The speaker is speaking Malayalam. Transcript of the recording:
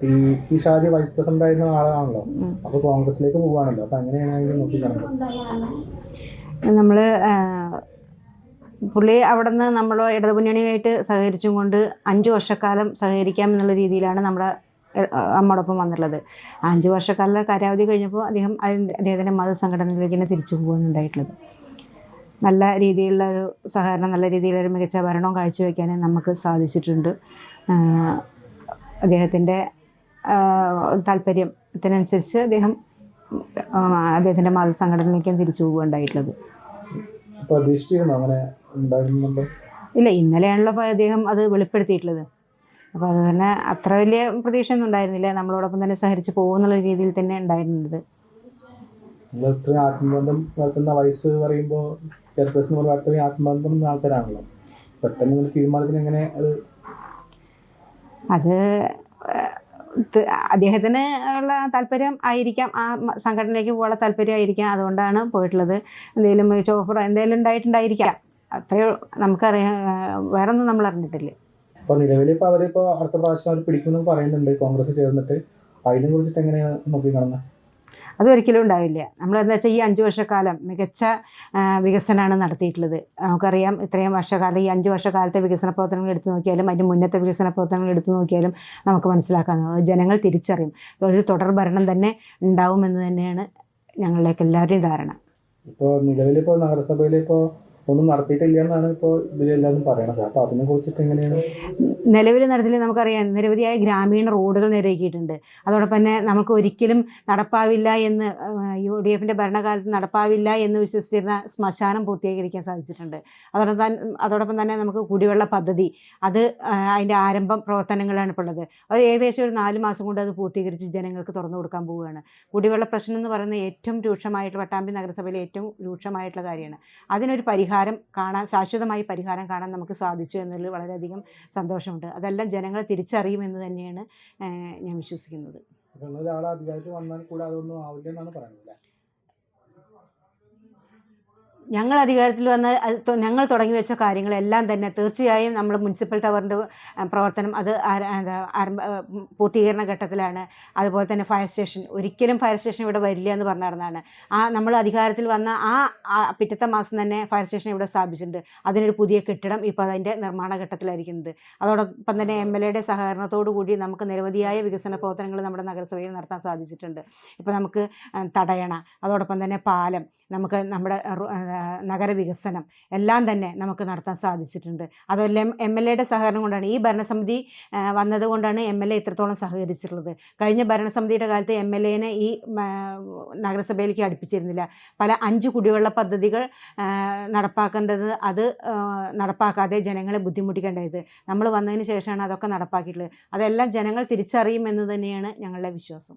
ടി ഈ ഷാജി വൈസ് പ്രസിഡന്റ് ആയിരുന്ന ആളാണല്ലോ. അപ്പൊ കോൺഗ്രസിലേക്ക് പോവാണല്ലോ. അപ്പൊ അങ്ങനെയാണെങ്കിൽ നോക്കി നമ്മൾ പുള്ളി അവിടെ നിന്ന് നമ്മൾ ഇടതുമുന്നണിയുമായിട്ട് സഹകരിച്ചും കൊണ്ട് അഞ്ച് വർഷക്കാലം സഹകരിക്കാം എന്നുള്ള രീതിയിലാണ് നമ്മുടെ അമ്മോടൊപ്പം വന്നിട്ടുള്ളത്. അഞ്ചു അഞ്ച് വർഷക്കാലം കാലാവധി കഴിഞ്ഞപ്പോൾ അദ്ദേഹം അദ്ദേഹത്തിന്റെ അദ്ദേഹത്തിന്റെ മതസംഘടനയിലേക്ക് തന്നെ തിരിച്ചു പോകുന്നുണ്ടായിട്ടുള്ളത്. നല്ല രീതിയിലുള്ള ഒരു സഹകരണം നല്ല രീതിയിലൊരു മികച്ച ഭരണവും കാഴ്ചവെക്കാൻ നമുക്ക് സാധിച്ചിട്ടുണ്ട്. അദ്ദേഹത്തിന്റെ താല്പര്യത്തിനനുസരിച്ച് അദ്ദേഹം അദ്ദേഹത്തിന്റെ മതസംഘടനയ്ക്കും തിരിച്ചു പോവുകയുണ്ടായിട്ടുള്ളത്. ഉണ്ടായിരുന്നുണ്ടോ? ഇല്ല ഇന്നലെയാണല്ലോ അദ്ദേഹം അത് വെളിപ്പെടുത്തിയിട്ടുള്ളത്. അപ്പോൾ അത് തന്നെ അത്ര വലിയ പ്രതീക്ഷയൊന്നും ഉണ്ടായിരുന്നില്ല. നമ്മളോടൊപ്പം തന്നെ സഹരിച്ച് പോകുന്നുള്ള രീതിയിൽ തന്നെ ഉണ്ടായിരുന്നത്. നിങ്ങൾ ഇത്രയും ആത്മബന്ധം നടത്തുന്ന വയസ്സ് പറയുമ്പോൾ ചെയർപേഴ്സൺ അത്രയും ആത്മബന്ധം ഉള്ള ആൾക്കാരാണല്ലോ. പെട്ടെന്ന് ഇങ്ങനെ തീരുമാനത്തിന് എങ്ങനെ അത് അദ്ദേഹത്തിന് ഉള്ള താല്പര്യം ആയിരിക്കാം. ആ സംഘടനയ്ക്ക് പോകാനുള്ള താല്പര്യം ആയിരിക്കാം. അതുകൊണ്ടാണ് പോയിട്ടുള്ളത്. എന്തെങ്കിലും ചോഫർ എന്തെങ്കിലും ഉണ്ടായിട്ടുണ്ടായിരിക്കാം. അത്രയോ നമുക്കറിയാം. വേറെ ഒന്നും നമ്മൾ അറിഞ്ഞിട്ടില്ല. അപ്പോൾ നിലവിൽ ഇപ്പൊ അവരിപ്പോ അടുത്ത പ്രാവശ്യം അവർ പിടിക്കുമെന്ന് പറയുന്നുണ്ട് കോൺഗ്രസ് ചേർന്നിട്ട്. അതിനെ കുറിച്ചിട്ട് എങ്ങനെയാണ് നോക്കി കാണുന്നത് അതൊരിക്കലും ഉണ്ടാവില്ല. നമ്മൾ എന്താ വെച്ചാൽ ഈ അഞ്ച് വർഷക്കാലം മികച്ച വികസനമാണ് നടത്തിയിട്ടുള്ളത്. നമുക്കറിയാം ഇത്രയും വർഷക്കാലത്ത് ഈ അഞ്ച് വർഷക്കാലത്തെ വികസന പ്രവർത്തനങ്ങൾ എടുത്തു നോക്കിയാലും അതിന് മുന്നത്തെ വികസന പ്രവർത്തനങ്ങൾ എടുത്തു നോക്കിയാലും നമുക്ക് മനസ്സിലാക്കാവുന്നത്. ജനങ്ങൾ തിരിച്ചറിയും. ഒരു തുടർ ഭരണം തന്നെ ഉണ്ടാവുമെന്ന് തന്നെയാണ് ഞങ്ങളിലേക്ക് എല്ലാവരുടെയും ധാരണ. ഇപ്പോൾ നിലവിലിപ്പോൾ നഗരസഭയിൽ ഇപ്പോൾ ഒന്നും നടത്തിയിട്ടില്ല എന്നാണ് ഇപ്പോൾ ഇതിലെല്ലാവരും പറയണത്. അപ്പോൾ അതിനെ കുറിച്ചിട്ട് എങ്ങനെയാണ്? നിലവിൽ നടത്തിൽ നമുക്കറിയാം നിരവധിയായ ഗ്രാമീണ റോഡുകൾ നിരക്കിയിട്ടുണ്ട്. അതോടൊപ്പം തന്നെ നമുക്ക് ഒരിക്കലും നടപ്പാവില്ല എന്ന് യു ഡി എഫിന്റെ ഭരണകാലത്ത് നടപ്പാവില്ല എന്ന് വിശ്വസിച്ചിരുന്ന ശ്മശാനം പൂർത്തീകരിക്കാൻ സാധിച്ചിട്ടുണ്ട്. അതോടൊപ്പം അതോടൊപ്പം തന്നെ നമുക്ക് കുടിവെള്ള പദ്ധതി അത് അതിന്റെ ആരംഭം പ്രവർത്തനങ്ങളാണ് ഇപ്പോൾ ഉള്ളത്. അത് ഏകദേശം ഒരു നാല് മാസം കൊണ്ട് അത് പൂർത്തീകരിച്ച് ജനങ്ങൾക്ക് തുറന്നു കൊടുക്കാൻ പോവുകയാണ്. കുടിവെള്ള പ്രശ്നം എന്ന് പറയുന്നത് ഏറ്റവും രൂക്ഷമായിട്ട് പട്ടാമ്പി നഗരസഭയിലെ ഏറ്റവും രൂക്ഷമായിട്ടുള്ള കാര്യമാണ്. അതിനൊരു പരിഹാരം കാണാൻ ശാശ്വതമായി പരിഹാരം കാണാൻ നമുക്ക് സാധിച്ചു എന്നുള്ളത് വളരെയധികം സന്തോഷമുണ്ട് അതെല്ലാം ജനങ്ങൾ തിരിച്ചറിയുമെന്ന് തന്നെയാണ് ഞാൻ വിശ്വസിക്കുന്നത് അധികാരത്തിൽ വന്നാൽ കൂടെ അതൊന്നും ആവില്ല എന്നാണ് പറയുന്നത്? ഞങ്ങൾ അധികാരത്തിൽ വന്ന അത് ഞങ്ങൾ തുടങ്ങി വെച്ച കാര്യങ്ങളെല്ലാം തന്നെ തീർച്ചയായും നമ്മൾ മുനിസിപ്പൽ ടവറിന്റെ പ്രവർത്തനം അത് ആരംഭ പൂർത്തീകരണ ഘട്ടത്തിലാണ്. അതുപോലെ തന്നെ ഫയർ സ്റ്റേഷൻ ഒരിക്കലും ഫയർ സ്റ്റേഷൻ ഇവിടെ വരില്ല എന്ന് പറഞ്ഞിരുന്നതാണ് ആ നമ്മൾ അധികാരത്തിൽ വന്ന ആ പിറ്റത്തെ മാസം തന്നെ ഫയർ സ്റ്റേഷൻ ഇവിടെ സ്ഥാപിച്ചിട്ടുണ്ട്. അതിനൊരു പുതിയ കെട്ടിടം ഇപ്പോൾ അതിന്റെ നിർമ്മാണ ഘട്ടത്തിലായിരിക്കുന്നത്. അതോടൊപ്പം തന്നെ എം എൽ എയുടെ സഹകരണത്തോടു കൂടി നമുക്ക് നിരവധിയായ വികസന പ്രവർത്തനങ്ങൾ നമ്മുടെ നഗരസഭയിൽ നടത്താൻ സാധിച്ചിട്ടുണ്ട്. ഇപ്പോൾ നമുക്ക് തടയണ അതോടൊപ്പം തന്നെ പാലം നമുക്ക് നമ്മുടെ നഗരവികസനം എല്ലാം തന്നെ നമുക്ക് നടത്താൻ സാധിച്ചിട്ടുണ്ട്. അതുപോലെ എം എൽ എയുടെ സഹകരണം കൊണ്ടാണ് ഈ ഭരണസമിതി വന്നതുകൊണ്ടാണ് എം എൽ എ ഇത്രത്തോളം സഹകരിച്ചിട്ടുള്ളത്. കഴിഞ്ഞ ഭരണസമിതിയുടെ കാലത്ത് എം എൽ എനെ ഈ നഗരസഭയിലേക്ക് അടുപ്പിച്ചിരുന്നില്ല. പല അഞ്ച് കുടിവെള്ള പദ്ധതികൾ നടപ്പാക്കേണ്ടത് അത് നടപ്പാക്കാതെ ജനങ്ങളെ ബുദ്ധിമുട്ടിക്കേണ്ടത്. നമ്മൾ വന്നതിന് ശേഷമാണ് അതൊക്കെ നടപ്പാക്കിയിട്ടുള്ളത്. അതെല്ലാം ജനങ്ങൾ തിരിച്ചറിയും എന്ന് തന്നെയാണ് ഞങ്ങളുടെ വിശ്വാസം.